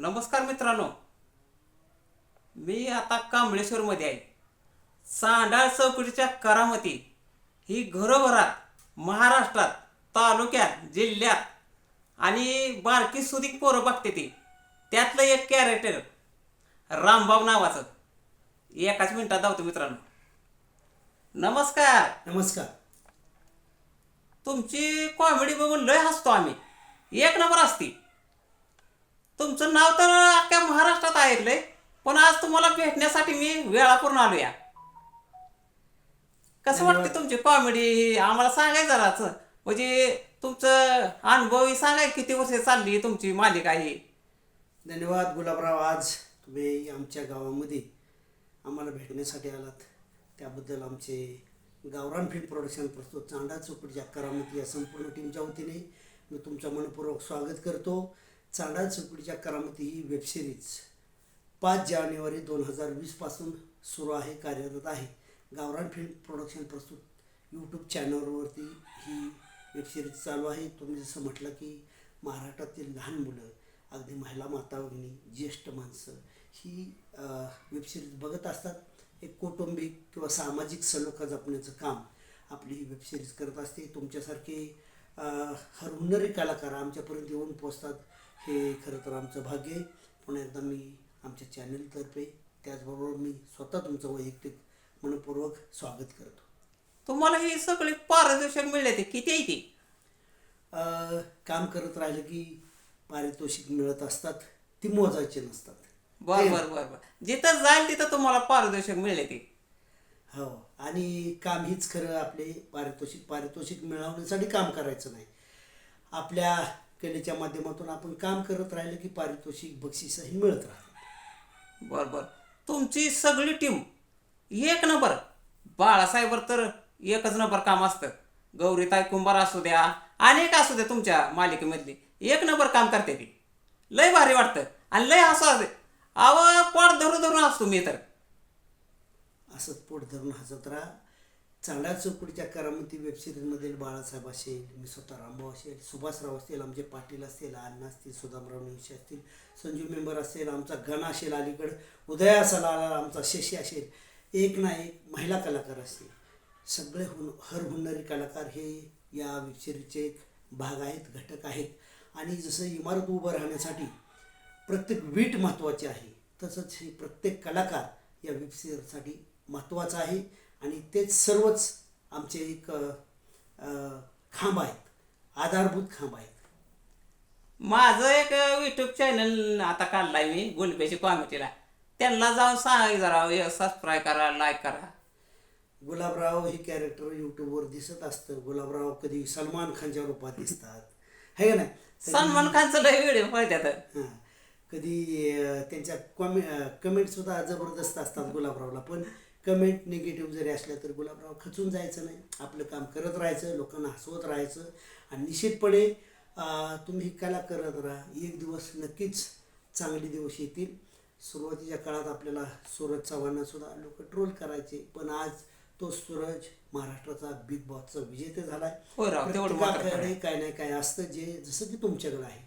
नमस्कार मित्रांनो. मी आता कांबळेश्वरमध्ये आहे. सांडाळ चौकटीच्या करामती ही घरोघरात महाराष्ट्रात तालुक्यात जिल्ह्यात आणि बारकी सुधीक पोरं बघते ती. त्यातलं एक कॅरेक्टर रामभाऊ नावाचं. एकाच मिनिटात धावतो मित्रांनो. नमस्कार. नमस्कार. तुमची कॉमेडी बघून लय हसतो आम्ही. एक नंबर असती तुमचं नाव तर अख्ख्या महाराष्ट्रात ऐकलंय पण आज तुम्हाला भेटण्यासाठी मी वेळापूर्ण आलो या कसं वाटतं तुमची कॉमेडी आम्हाला सांगाय जराच म्हणजे तुमचं अनुभव सांगाय किती वर्ष चालली तुमची मालिका ही? धन्यवाद गुलाबराव. आज तुम्ही आमच्या गावामध्ये आम्हाला भेटण्यासाठी आलात. त्याबद्दल आमचे गावरान फिल्म प्रोडक्शन प्रस्तुत चांडा करामती या संपूर्ण टीमच्या वतीने मी तुमचं मनपूर्वक स्वागत करतो. चांडा चौकडीच्या करामती ही वेबसिरीज पाच जानेवारी दोन हजार वीसपासून सुरू आहे कार्यरत आहे. गावरान फिल्म प्रोडक्शन प्रस्तुत. यूट्यूब चॅनलवरती ही वेबसिरीज चालू आहे. तुम्ही जसं म्हटलं की महाराष्ट्रातील लहान मुलं अगदी महिला माता भगिनी ज्येष्ठ माणसं ही वेबसिरीज बघत असतात. एक कौटुंबिक किंवा सामाजिक सलोखा जपण्याचं काम आपली ही वेबसिरीज करत असते. तुमच्यासारखे अ, हरहुन्नरी कलाकार आमच्यापर्यंत येऊन पोचतात हे खरं तर आमचं भाग्य आहे. पुन्हा एकदा मी आमच्या चॅनलतर्फे त्याचबरोबर मी स्वतः तुमचं वैयक्तिक मनपूर्वक स्वागत करतो. तुम्हाला ही सगळी पारितोषिक मिळले ते किती आहे ती? अ, काम करत राहिलं की पारितोषिक मिळत असतात ती मोजायचे नसतात. बर बर बर बर. जिथं जाईल तिथं तुम्हाला पारितोषिक मिळले ते. हो आणि काम हीच खरं आपले पारितोषिक पारितोषिक मिळवण्यासाठी काम करायचं नाही. आपल्या कलेच्या माध्यमातून आपण काम करत राहिलं की पारितोषिक बक्षीसही मिळत राहतात. बर बर. तुमची सगळी टीम एक नंबर बाळासाहेबर तर एकच नंबर काम असतं. गौरीताई कुंभार असू द्या अनेक असू द्या तुमच्या मालिकेमधली. एक नंबर काम करते ती. लय भारी वाटतं आणि लय हसू असते अव पोट धरून धरून असतो मी तर. असंच पोट धरून हसत राहा. चांगल्या चौकडीच्या करामती वेबसिरीजमधील बाळासाहेब असेल मी स्वतः रामभाऊ असेल सुभाषराव असतील आमचे पाटील असतील अण्णा असतील सुदामराव नेवशी असतील संजू मेंबर असेल आमचा गण असेल अलीकडं उदया आमचा शशी असेल एक ना एक महिला कलाकार असतील सगळे हुन हर हुन्नरी कलाकार हे या वेबसिरीजचे एक भाग आहेत घटक आहेत. आणि जसं इमारत उभं राहण्यासाठी प्रत्येक वीट महत्त्वाची आहे तसंच हे प्रत्येक कलाकार या वेबसिरीजसाठी महत्त्वाचा आहे. आणि तेच सर्वच आमचे एक खांब आहेत. आधारभूत खांब आहेत. माझं एक युट्यूब चॅनल आता काढलाय मी गुलबेची कॉमेडीला त्यांना जाऊन सांगा जरा सबस्क्राईब करा लाईक करा. गुलाबराव हे कॅरेक्टर यूट्यूबवर दिसत असतं गुलाबराव कधी सलमान खानच्या रूपात दिसतात. है का नाही? सलमान खानचं लय व्हिडिओ हां. कधी त्यांच्या कॉमे कमेंटसुद्धा जबरदस्त असतात गुलाबरावला. पण कमेंट निगेटिव्ह जरी असल्या तर गुलाबराव खचून जायचं नाही. आपलं काम करत राहायचं लोकांना हसवत राहायचं आणि निश्चितपणे तुम्ही कला करत राहा. एक दिवस नक्कीच चांगले दिवस येतील. सुरुवातीच्या काळात आपल्याला सूरज चव्हाणांसुद्धा लोक ट्रोल करायचे पण आज तो सूरज महाराष्ट्राचा बिग बॉसचा विजेते खरं आहे. काय नाही काय असतं जे जसं की तुमच्याकडे आहे.